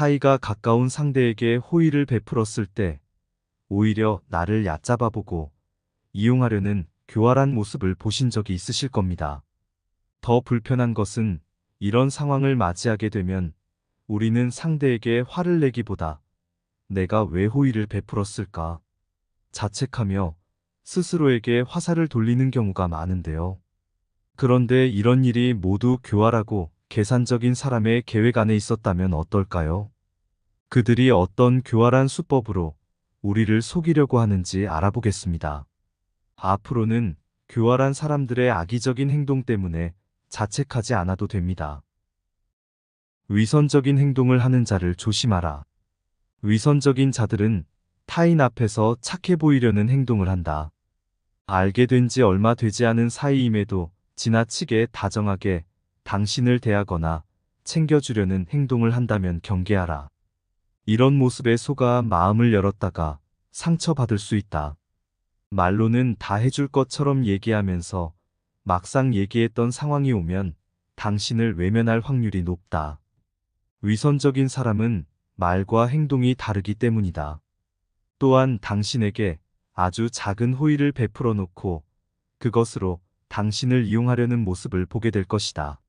사이가 가까운 상대에게 호의를 베풀었을 때 오히려 나를 얕잡아보고 이용하려는 교활한 모습을 보신 적이 있으실 겁니다. 더 불편한 것은 이런 상황을 맞이하게 되면 우리는 상대에게 화를 내기보다 내가 왜 호의를 베풀었을까 자책하며 스스로에게 화살을 돌리는 경우가 많은데요. 그런데 이런 일이 모두 교활하고 계산적인 사람의 계획 안에 있었다면 어떨까요? 그들이 어떤 교활한 수법으로 우리를 속이려고 하는지 알아보겠습니다. 앞으로는 교활한 사람들의 악의적인 행동 때문에 자책하지 않아도 됩니다. 위선적인 행동을 하는 자를 조심하라. 위선적인 자들은 타인 앞에서 착해 보이려는 행동을 한다. 알게 된 지 얼마 되지 않은 사이임에도 지나치게 다정하게 당신을 대하거나 챙겨주려는 행동을 한다면 경계하라. 이런 모습에 속아 마음을 열었다가 상처받을 수 있다. 말로는 다 해줄 것처럼 얘기하면서 막상 얘기했던 상황이 오면 당신을 외면할 확률이 높다. 위선적인 사람은 말과 행동이 다르기 때문이다. 또한 당신에게 아주 작은 호의를 베풀어 놓고 그것으로 당신을 이용하려는 모습을 보게 될 것이다.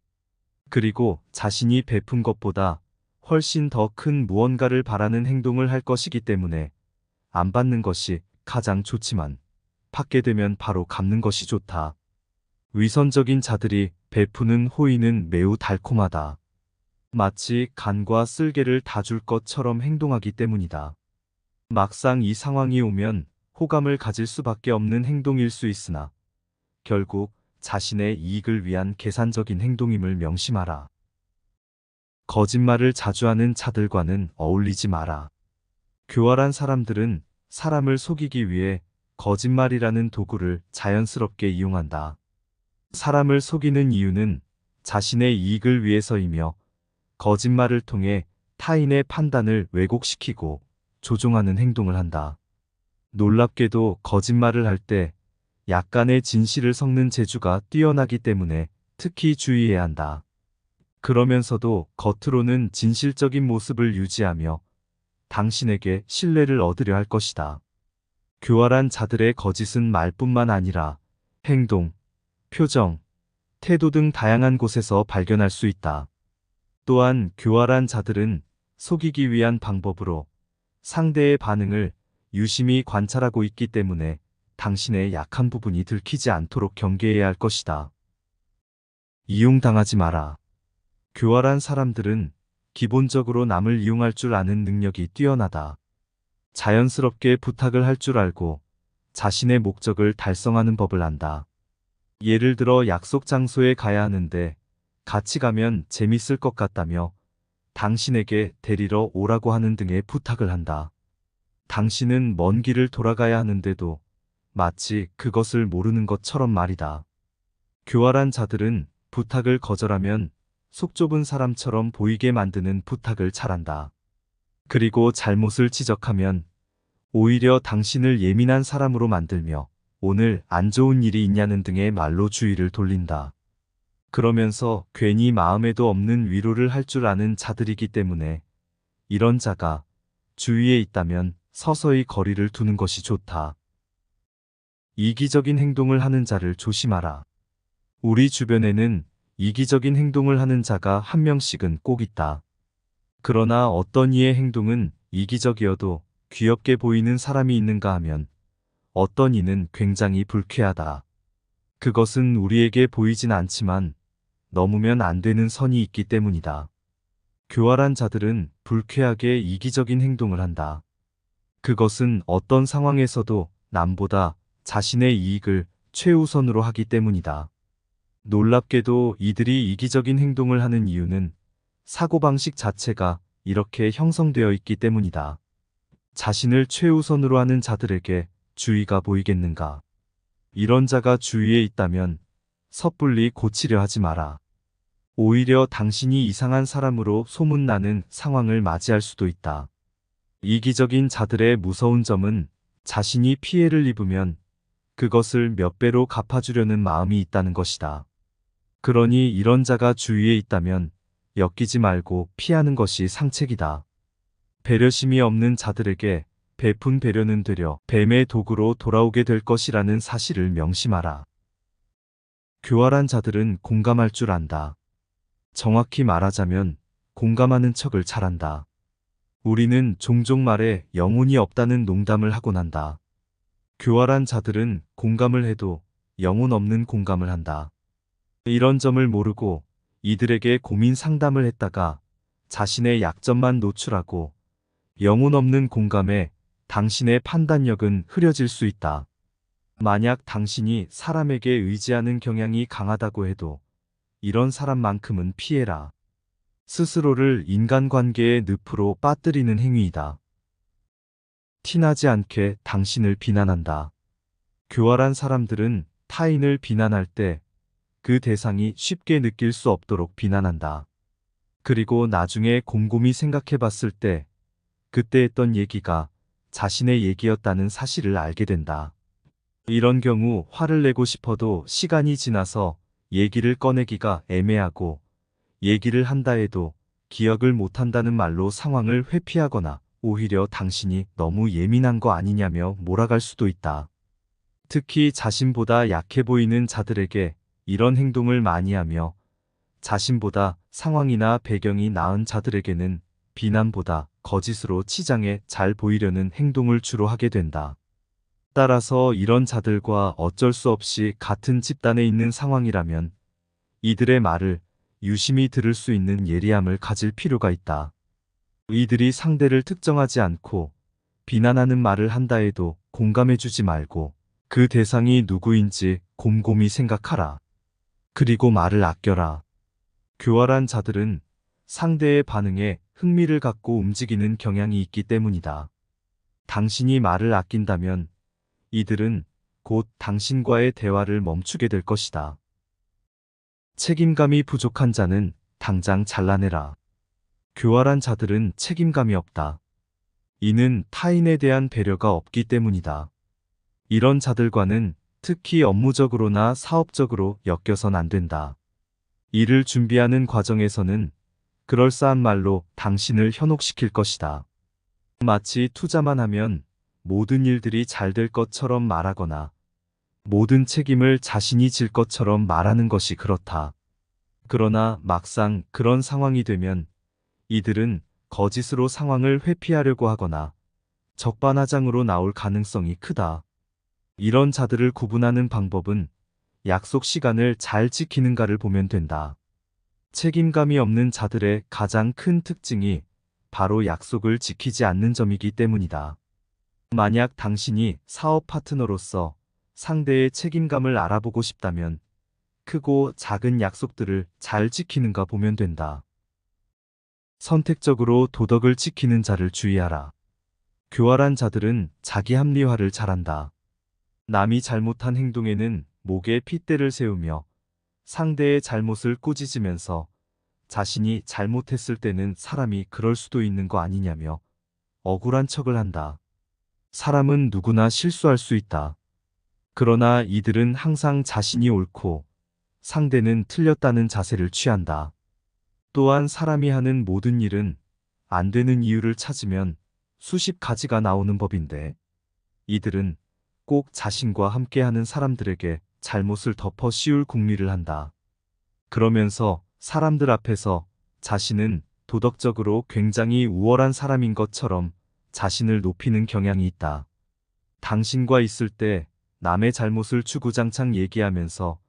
그리고 자신이 베푼 것보다 훨씬 더 큰 무언가를 바라는 행동을 할 것이기 때문에 안 받는 것이 가장 좋지만 받게 되면 바로 갚는 것이 좋다. 위선적인 자들이 베푸는 호의는 매우 달콤하다. 마치 간과 쓸개를 다 줄 것처럼 행동하기 때문이다. 막상 이 상황이 오면 호감을 가질 수밖에 없는 행동일 수 있으나 결국 자신의 이익을 위한 계산적인 행동임을 명심하라. 거짓말을 자주 하는 자들과는 어울리지 마라. 교활한 사람들은 사람을 속이기 위해 거짓말이라는 도구를 자연스럽게 이용한다. 사람을 속이는 이유는 자신의 이익을 위해서이며 거짓말을 통해 타인의 판단을 왜곡시키고 조종하는 행동을 한다. 놀랍게도 거짓말을 할 때 약간의 진실을 섞는 재주가 뛰어나기 때문에 특히 주의해야 한다. 그러면서도 겉으로는 진실적인 모습을 유지하며 당신에게 신뢰를 얻으려 할 것이다. 교활한 자들의 거짓은 말뿐만 아니라 행동, 표정, 태도 등 다양한 곳에서 발견할 수 있다. 또한 교활한 자들은 속이기 위한 방법으로 상대의 반응을 유심히 관찰하고 있기 때문에 당신의 약한 부분이 들키지 않도록 경계해야 할 것이다. 이용당하지 마라. 교활한 사람들은 기본적으로 남을 이용할 줄 아는 능력이 뛰어나다. 자연스럽게 부탁을 할 줄 알고 자신의 목적을 달성하는 법을 안다. 예를 들어 약속 장소에 가야 하는데 같이 가면 재밌을 것 같다며 당신에게 데리러 오라고 하는 등의 부탁을 한다. 당신은 먼 길을 돌아가야 하는데도 마치 그것을 모르는 것처럼 말이다. 교활한 자들은 부탁을 거절하면 속 좁은 사람처럼 보이게 만드는 부탁을 잘한다. 그리고 잘못을 지적하면 오히려 당신을 예민한 사람으로 만들며 오늘 안 좋은 일이 있냐는 등의 말로 주의를 돌린다. 그러면서 괜히 마음에도 없는 위로를 할 줄 아는 자들이기 때문에 이런 자가 주위에 있다면 서서히 거리를 두는 것이 좋다. 이기적인 행동을 하는 자를 조심하라. 우리 주변에는 이기적인 행동을 하는 자가 한 명씩은 꼭 있다. 그러나 어떤 이의 행동은 이기적이어도 귀엽게 보이는 사람이 있는가 하면 어떤 이는 굉장히 불쾌하다. 그것은 우리에게 보이진 않지만 넘으면 안 되는 선이 있기 때문이다. 교활한 자들은 불쾌하게 이기적인 행동을 한다. 그것은 어떤 상황에서도 남보다 자신의 이익을 최우선으로 하기 때문이다. 놀랍게도 이들이 이기적인 행동을 하는 이유는 사고방식 자체가 이렇게 형성되어 있기 때문이다. 자신을 최우선으로 하는 자들에게 주의가 보이겠는가? 이런 자가 주위에 있다면 섣불리 고치려 하지 마라. 오히려 당신이 이상한 사람으로 소문나는 상황을 맞이할 수도 있다. 이기적인 자들의 무서운 점은 자신이 피해를 입으면 그것을 몇 배로 갚아주려는 마음이 있다는 것이다. 그러니 이런 자가 주위에 있다면 엮이지 말고 피하는 것이 상책이다. 배려심이 없는 자들에게 베푼 배려는 되려 뱀의 도구로 돌아오게 될 것이라는 사실을 명심하라. 교활한 자들은 공감할 줄 안다. 정확히 말하자면 공감하는 척을 잘한다. 우리는 종종 말에 영혼이 없다는 농담을 하곤 한다. 교활한 자들은 공감을 해도 영혼 없는 공감을 한다. 이런 점을 모르고 이들에게 고민 상담을 했다가 자신의 약점만 노출하고 영혼 없는 공감에 당신의 판단력은 흐려질 수 있다. 만약 당신이 사람에게 의지하는 경향이 강하다고 해도 이런 사람만큼은 피해라. 스스로를 인간관계의 늪으로 빠뜨리는 행위이다. 티나지 않게 당신을 비난한다. 교활한 사람들은 타인을 비난할 때 그 대상이 쉽게 느낄 수 없도록 비난한다. 그리고 나중에 곰곰이 생각해 봤을 때 그때 했던 얘기가 자신의 얘기였다는 사실을 알게 된다. 이런 경우 화를 내고 싶어도 시간이 지나서 얘기를 꺼내기가 애매하고 얘기를 한다 해도 기억을 못한다는 말로 상황을 회피하거나 오히려 당신이 너무 예민한 거 아니냐며 몰아갈 수도 있다. 특히 자신보다 약해 보이는 자들에게 이런 행동을 많이 하며 자신보다 상황이나 배경이 나은 자들에게는 비난보다 거짓으로 치장해 잘 보이려는 행동을 주로 하게 된다. 따라서 이런 자들과 어쩔 수 없이 같은 집단에 있는 상황이라면 이들의 말을 유심히 들을 수 있는 예리함을 가질 필요가 있다. 이들이 상대를 특정하지 않고 비난하는 말을 한다 해도 공감해주지 말고 그 대상이 누구인지 곰곰이 생각하라. 그리고 말을 아껴라. 교활한 자들은 상대의 반응에 흥미를 갖고 움직이는 경향이 있기 때문이다. 당신이 말을 아낀다면 이들은 곧 당신과의 대화를 멈추게 될 것이다. 책임감이 부족한 자는 당장 잘라내라. 교활한 자들은 책임감이 없다. 이는 타인에 대한 배려가 없기 때문이다. 이런 자들과는 특히 업무적으로나 사업적으로 엮여선 안 된다. 일을 준비하는 과정에서는 그럴싸한 말로 당신을 현혹시킬 것이다. 마치 투자만 하면 모든 일들이 잘 될 것처럼 말하거나 모든 책임을 자신이 질 것처럼 말하는 것이 그렇다. 그러나 막상 그런 상황이 되면 이들은 거짓으로 상황을 회피하려고 하거나 적반하장으로 나올 가능성이 크다. 이런 자들을 구분하는 방법은 약속 시간을 잘 지키는가를 보면 된다. 책임감이 없는 자들의 가장 큰 특징이 바로 약속을 지키지 않는 점이기 때문이다. 만약 당신이 사업 파트너로서 상대의 책임감을 알아보고 싶다면 크고 작은 약속들을 잘 지키는가 보면 된다. 선택적으로 도덕을 지키는 자를 주의하라. 교활한 자들은 자기 합리화를 잘한다. 남이 잘못한 행동에는 목에 핏대를 세우며 상대의 잘못을 꾸짖으면서 자신이 잘못했을 때는 사람이 그럴 수도 있는 거 아니냐며 억울한 척을 한다. 사람은 누구나 실수할 수 있다. 그러나 이들은 항상 자신이 옳고 상대는 틀렸다는 자세를 취한다. 또한 사람이 하는 모든 일은 안 되는 이유를 찾으면 수십 가지가 나오는 법인데 이들은 꼭 자신과 함께하는 사람들에게 잘못을 덮어 씌울 궁리를 한다. 그러면서 사람들 앞에서 자신은 도덕적으로 굉장히 우월한 사람인 것처럼 자신을 높이는 경향이 있다. 당신과 있을 때 남의 잘못을 주구장창 얘기하면서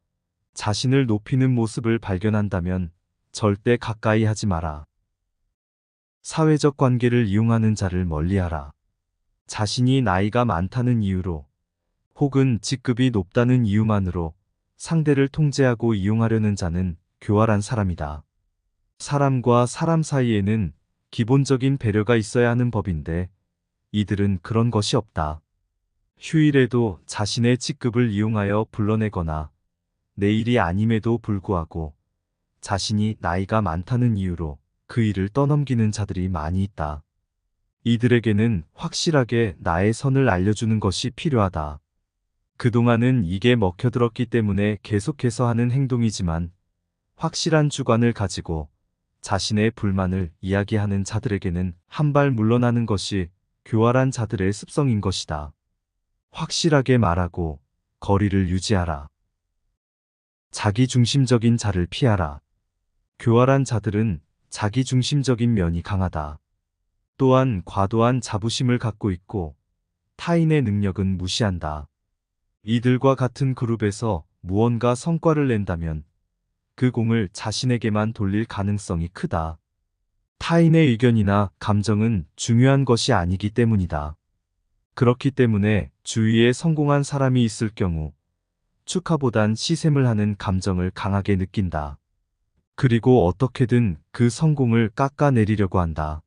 자신을 높이는 모습을 발견한다면 절대 가까이 하지 마라. 사회적 관계를 이용하는 자를 멀리하라. 자신이 나이가 많다는 이유로 혹은 직급이 높다는 이유만으로 상대를 통제하고 이용하려는 자는 교활한 사람이다. 사람과 사람 사이에는 기본적인 배려가 있어야 하는 법인데 이들은 그런 것이 없다. 휴일에도 자신의 직급을 이용하여 불러내거나 내일이 아님에도 불구하고 자신이 나이가 많다는 이유로 그 일을 떠넘기는 자들이 많이 있다. 이들에게는 확실하게 나의 선을 알려주는 것이 필요하다. 그동안은 이게 먹혀들었기 때문에 계속해서 하는 행동이지만 확실한 주관을 가지고 자신의 불만을 이야기하는 자들에게는 한 발 물러나는 것이 교활한 자들의 습성인 것이다. 확실하게 말하고 거리를 유지하라. 자기 중심적인 자를 피하라. 교활한 자들은 자기 중심적인 면이 강하다. 또한 과도한 자부심을 갖고 있고 타인의 능력은 무시한다. 이들과 같은 그룹에서 무언가 성과를 낸다면 그 공을 자신에게만 돌릴 가능성이 크다. 타인의 의견이나 감정은 중요한 것이 아니기 때문이다. 그렇기 때문에 주위에 성공한 사람이 있을 경우 축하보단 시샘을 하는 감정을 강하게 느낀다. 그리고 어떻게든 그 성공을 깎아내리려고 한다.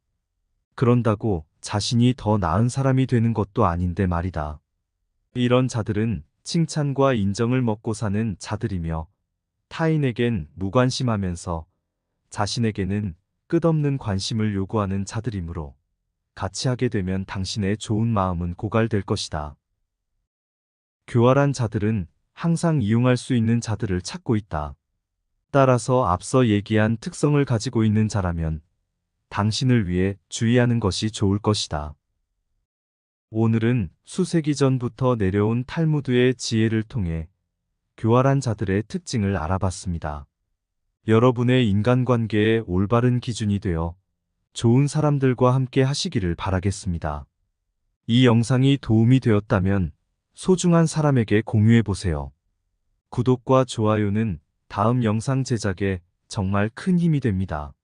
그런다고 자신이 더 나은 사람이 되는 것도 아닌데 말이다. 이런 자들은 칭찬과 인정을 먹고 사는 자들이며 타인에겐 무관심하면서 자신에게는 끝없는 관심을 요구하는 자들이므로 같이 하게 되면 당신의 좋은 마음은 고갈될 것이다. 교활한 자들은 항상 이용할 수 있는 자들을 찾고 있다. 따라서 앞서 얘기한 특성을 가지고 있는 자라면 당신을 위해 주의하는 것이 좋을 것이다. 오늘은 수세기 전부터 내려온 탈무드의 지혜를 통해 교활한 자들의 특징을 알아봤습니다. 여러분의 인간관계의 올바른 기준이 되어 좋은 사람들과 함께 하시기를 바라겠습니다. 이 영상이 도움이 되었다면 소중한 사람에게 공유해 보세요. 구독과 좋아요는 다음 영상 제작에 정말 큰 힘이 됩니다.